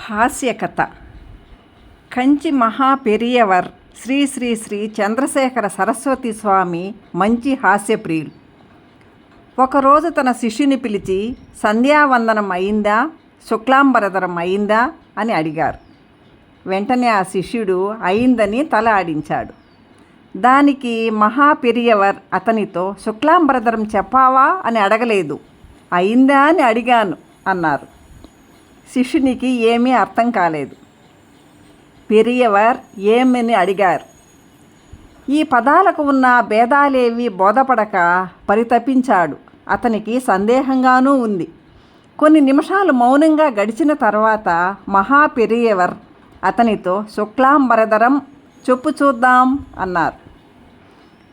హాస్యకథ. కంచి మహా పెరియవర్ శ్రీ శ్రీ శ్రీ చంద్రశేఖర సరస్వతి స్వామి మంచి హాస్యప్రియులు. ఒకరోజు తన శిష్యుని పిలిచి సంధ్యావందనం అయిందా? శుక్లాంబరధరం అయిందా? అని అడిగారు. వెంటనే ఆ శిష్యుడు అయిందని తల ఆడించాడు. దానికి మహా పెరియవర్ అతనితో శుక్లాంబరధరం చెప్పావా? అని అడగలేదు. అయిందా? అని అడిగాను అన్నారు. శిష్యునికి ఏమీ అర్థం కాలేదు. పెరియవర్ ఏమని అడిగారు? ఈ పదాలకు ఉన్న భేదాలేవి బోధపడక పరితపించాడు. అతనికి సందేహంగానూ ఉంది. కొన్ని నిమిషాలు మౌనంగా గడిచిన తర్వాత మహా పెరియవర్ అతనితో శుక్లాంబరధరం చెప్పు చూద్దాం అన్నారు.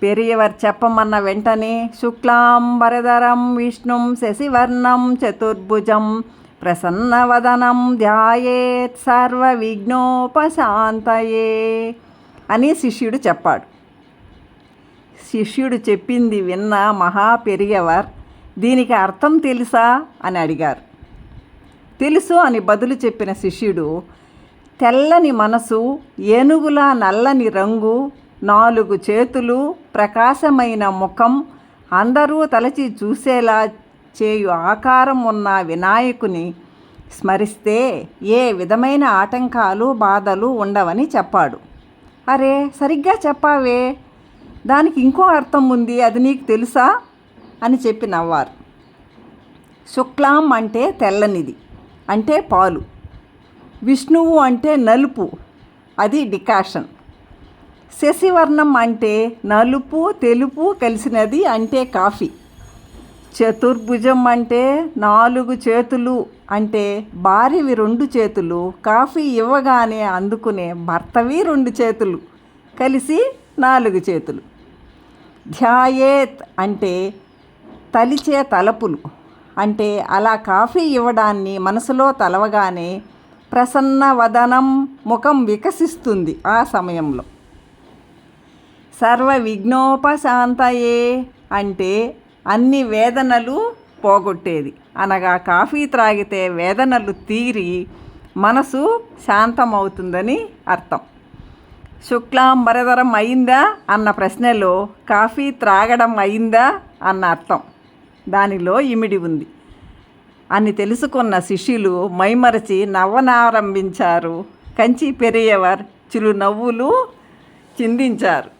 పెరియవర్ చెప్పమన్న వెంటనే శుక్లాంబరధరం విష్ణుం శశివర్ణం చతుర్భుజం ప్రసన్నవదనం ధ్యాయేత్ సర్వ విఘ్నోపశాంతయే అని శిష్యుడు చెప్పాడు. శిష్యుడు చెప్పింది విన్న మహా పెరియవర్ దీనికి అర్థం తెలుసా? అని అడిగారు. తెలుసు అని బదులు చెప్పిన శిష్యుడు తెల్లని మనసు ఏనుగులా నల్లని రంగు నాలుగు చేతులు ప్రకాశమైన ముఖం అందరూ తలచి చూసేలా చేయు ఆకారం ఉన్న వినాయకుని స్మరిస్తే ఏ విధమైన ఆటంకాలు బాధలు ఉండవని చెప్పాడు. అరే సరిగ్గా చెప్పావే. దానికి ఇంకో అర్థం ఉంది అది నీకు తెలుసా? అని చెప్పి నవ్వారు. శుక్లాం అంటే తెల్లనిది అంటే పాలు. విష్ణువు అంటే నలుపు అది డికాషన్. శశివర్ణం అంటే నలుపు తెలుపు కలిసినది అంటే కాఫీ. చతుర్భుజం అంటే నాలుగు చేతులు అంటే భార్యవి రెండు చేతులు కాఫీ ఇవ్వగానే అందుకునే భర్తవి రెండు చేతులు కలిసి నాలుగు చేతులు. ధ్యాయేత్ అంటే తలిచే తలపులు అంటే అలా కాఫీ ఇవ్వడాన్ని మనసులో తలవగానే ప్రసన్న వదనం ముఖం వికసిస్తుంది ఆ సమయంలో. సర్వ విఘ్నోపశాంతయే అంటే అన్ని వేదనలు పోగొట్టేది. అనగా కాఫీ త్రాగితే వేదనలు తీరి మనసు శాంతమవుతుందని అర్థం. శుక్లాంబరధరం అయిందా అన్న ప్రశ్నలో కాఫీ త్రాగడం అయిందా అన్న అర్థం. దానిలో ఇమిడి ఉంది. అని తెలుసుకున్న శిష్యులు మైమరచి నవ్వనారంభించారు. కంచి పెరియవర్ చిరు నవ్వులు చిందించారు.